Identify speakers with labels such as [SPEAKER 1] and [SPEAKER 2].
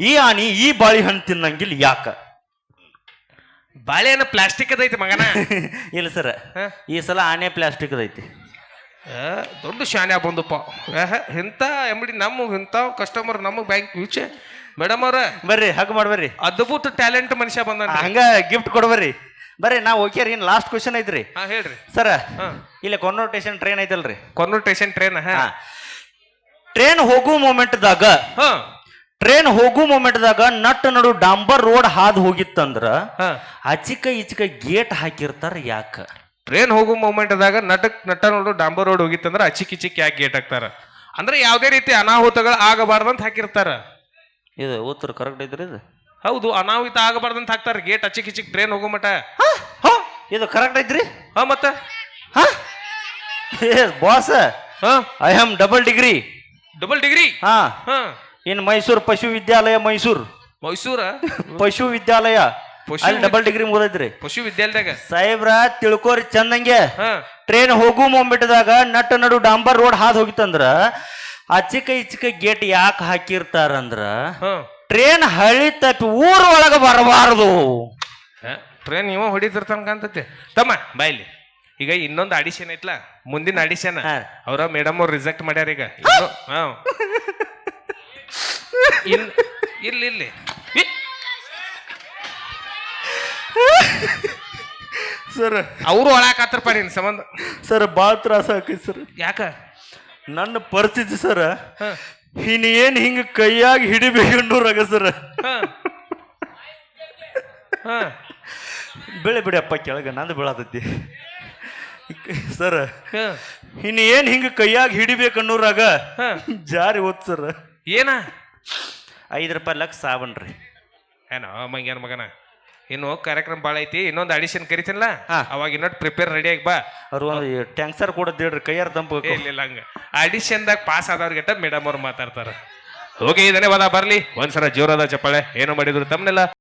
[SPEAKER 1] ಈ ಆನಿ ಈ ಬಾಳೆಹಣ್ಣು ತಿನ್ನಂಗಿಲ್ಲ ಯಾಕ?
[SPEAKER 2] ಬಾಳೆಹಣ್ಣು ಪ್ಲಾಸ್ಟಿಕ್ ಅದೈತಿ ಮಗನ.
[SPEAKER 1] ಇಲ್ಲ ಸರ್? ಈ ಸಲ ಆನೆ ಪ್ಲಾಸ್ಟಿಕ್
[SPEAKER 2] ಅದೈತಿ. ದೊಡ್ಡ ಶಾನ್ಯ ಬಂದಪ್ಪ. ಎಂತ ಇಂಥ ಎಂಬಡಿ ನಮ್ಮ ಇಂಥ ಕಸ್ಟಮರ್ ನಮ್ಮ ಬ್ಯಾಂಕ್ ವಿಚೆ ಮೇಡಮ್ ಅವ್ರ
[SPEAKER 1] ಬರ್ರಿ ಹಾಗೆ ಮಾಡ್ಬರ್ರಿ
[SPEAKER 2] ಅದ್ಭುತ ಟ್ಯಾಲೆಂಟ್ ಮನುಷ್ಯ ಬಂದ
[SPEAKER 1] ಹಂಗ ಗಿಫ್ಟ್ ಕೊಡ್ಬರ್ರಿ ಬರ್ರಿ. ನಾ ಓಕೆ ರೀ ಲಾಸ್ಟ್ ಕ್ವಶನ್ ಐತ್ರಿ?
[SPEAKER 2] ಹಾ ಹೇಳ್ರಿ.
[SPEAKER 1] ಸರ್ ಇಲ್ಲ ಕೊನ್ನೋಟೇಷನ್ ಟ್ರೈನ್ ಐತಲ್ರಿ.
[SPEAKER 2] ಕನ್ವರ್ಟೇಷನ್ ಟ್ರೈನ್ ಹಾ.
[SPEAKER 1] ಟ್ರೈನ್ ಹೋಗೋ ಮೂಮೆಂಟ್ದಾಗ
[SPEAKER 2] ಹಾ.
[SPEAKER 1] ಟ್ರೈನ್ ಹೋಗೋ ಮೂಮೆಂಟ್ದಾಗ ನಟ್ ನಡು ಡಾಂಬರ್ ರೋಡ್ ಹಾದು ಹೋಗಿತ್ತಂದ್ರ
[SPEAKER 2] ಹಾ.
[SPEAKER 1] ಅಚಿಕ ಇಚಿಕ ಗೇಟ್ ಹಾಕಿರ್ತಾರ ಯಾಕ?
[SPEAKER 2] ಟ್ರೈನ್ ಹೋಗೋ ಮೂಮೆಂಟ್ದಾಗ ನಟಕ್ ನಟ ನೋಡು ಡಾಂಬರ್ ರೋಡ್ ಹೋಗಿತ್ತಂದ್ರ ಅಚಿಕ್ ಇಚಿಕ್ ಯಾಕೆ ಗೇಟ್ ಹಾಕ್ತಾರ? ಅಂದ್ರೆ ಯಾವುದೇ ರೀತಿ ಅನಾಹುತಗಳು ಆಗಬಾರ್ದಂತ ಹಾಕಿರ್ತಾರ.
[SPEAKER 1] ಇದು ಉತ್ತರ ಕರೆಕ್ಟ್ ಇದ್ರಿ ಇದು?
[SPEAKER 2] ಹೌದು ಅನಾಹುತ ಆಗಬಾರ್ದಂತ ಹಾಕ್ತಾರ. ಗೇಟ್ ಅಚಿಕ್ ಇಚಿಕ್ ಟ್ರೈನ್ ಹೋಗೋ ಮಟ
[SPEAKER 1] ಹಾ, ಇದು ಕರೆಕ್ಟ್ ಐತ್ರಿ?
[SPEAKER 2] ಹಾ ಮತ್ತ?
[SPEAKER 1] ಹಾ. ಬಾಸ್
[SPEAKER 2] ಹಾ.
[SPEAKER 1] I am double degree
[SPEAKER 2] double degree
[SPEAKER 1] ಹಾ.
[SPEAKER 2] ಹಾ.
[SPEAKER 1] ಇನ್ ಮೈಸೂರು ಪಶು ವಿದ್ಯಾಲಯ ಮೈಸೂರು.
[SPEAKER 2] ಮೈಸೂರ?
[SPEAKER 1] ಪಶು ವಿದ್ಯಾಲಯ.
[SPEAKER 2] ಪಶು
[SPEAKER 1] ಅಲ್ಲಿ ಡಬಲ್ ಡಿಗ್ರಿ ಮುಗಿದ್ರಿ
[SPEAKER 2] ಪಶು ವಿದ್ಯಾಲಯದಾಗ?
[SPEAKER 1] ಸಾಹೇಬ್ರ ತಿಳ್ಕೋರಿ ಚಂದಂಗೆ.
[SPEAKER 2] ಹಾ.
[SPEAKER 1] ಟ್ರೈನ್ ಹೋಗು ಮೊಂಬಿಟ್ಟದಾಗ ನಟ್ಟ ನಡು ಡಾಂಬರ್ ರೋಡ್ ಹಾದು ಹೋಗಿತ್ತಂದ್ರ ಅಚ್ಚಿಕ ಇಚಿಕ ಗೇಟ್ ಯಾಕೆ ಹಾಕಿರ್ತಾರಂದ್ರ
[SPEAKER 2] ಹಾ.
[SPEAKER 1] ಟ್ರೈನ್ ಹಳಿ ತಪ್ಪಿ ಊರ ಒಳಗ ಬರಬಾರದು.
[SPEAKER 2] ಟ್ರೈನ್ ಇವ ಹೊಡಿತಿರ್ತಾನ ಕಾಣ್ತೈತಿ ತಮ್ಮ ಬಾಯ್ಲಿ ಈಗ ಇನ್ನೊಂದು ಆಡಿಷನ್ ಐತ್ಲಾ? ಮುಂದಿನ ಆಡಿಷನ್
[SPEAKER 1] ಹಾ.
[SPEAKER 2] ಅವ್ರ ಮೇಡಮ್ ಅವ್ರು ರಿಜೆಕ್ಟ್ ಮಾಡ್ಯಾರ ಈಗ. ಇನ್ನು- ಹಾ. ಇನ್ ಇಲ್ಲಿ ಇಲ್ಲಿ
[SPEAKER 1] ಸರ್.
[SPEAKER 2] ಅವರು ಒಳಕಾತ್ರಪ್ಪ ನಿನ್ ಸಂಬಂಧ.
[SPEAKER 1] ಸರ್ ಭಾಳ ತ್ರಾಸ ಆಕೈತಿ ಸರ್.
[SPEAKER 2] ಯಾಕ?
[SPEAKER 1] ನನ್ನ ಪರಿಸ್ಥಿತಿ ಸರ್ ಇನ್ನು ಏನು ಹಿಂಗ ಕೈಯಾಗಿ ರಗ ಸರ್. ಬೆಳೆ ಬಿಡಿ ಅಪ್ಪ ಕೆಳಗೆ ನಂದು ಬೀಳತೈತಿ. ಸರ್
[SPEAKER 2] ಇನ್ನು
[SPEAKER 1] ಇನ್ ಏನ್ ಹಿಂಗ ಕೈಯಾಗಿ ಹಿಡಿಬೇಕನ್ನೋರಾಗ
[SPEAKER 2] ಹಾ.
[SPEAKER 1] ಜಾರಿ ಓದ್ ಸರ್.
[SPEAKER 2] ಏನ?
[SPEAKER 1] ಐದು ರೂಪಾಯಿ ಲಕ್ಷ ರೀ
[SPEAKER 2] ಏನೋ ಮಂಗ್ಯಾನ ಮಗನ. ಇನ್ನು ಕಾರ್ಯಕ್ರಮ ಭಾಳ ಐತಿ ಇನ್ನೊಂದು ಆಡಿಷನ್ ಕರಿತೀನಲ್ಲ?
[SPEAKER 1] ಹಾ.
[SPEAKER 2] ಅವಾಗ ಇನ್ನೊಟ್ಟು ಪ್ರಿಪೇರ್ ರೆಡಿ ಆಗಿ ಬಾ.
[SPEAKER 1] ಅವ್ರು ಒಂದು ಟ್ಯಾಂಕ್ಸರ್ ಕೂಡ ದೇಡ್ರಿ ಕೈಯಾರ ತಂಪು
[SPEAKER 2] ಏ, ಇಲ್ಲ ಇಲ್ಲ ಹಂಗ. ಆಡಿಷನ್ದಾಗ ಪಾಸ್ ಆದವ್ರಿಗೆಟ್ಟ ಮೇಡಮ್ ಅವ್ರು ಮಾತಾಡ್ತಾರ. ಹೋಗಿ ಧನ್ಯವಾದ ಬರ್ಲಿ. ಒಂದ್ಸಲ ಜೋರಾದ ಚಪ್ಪಾಳೆ. ಏನೋ ಮಾಡಿದ್ರು ತಮ್ಮನೆಲ್ಲ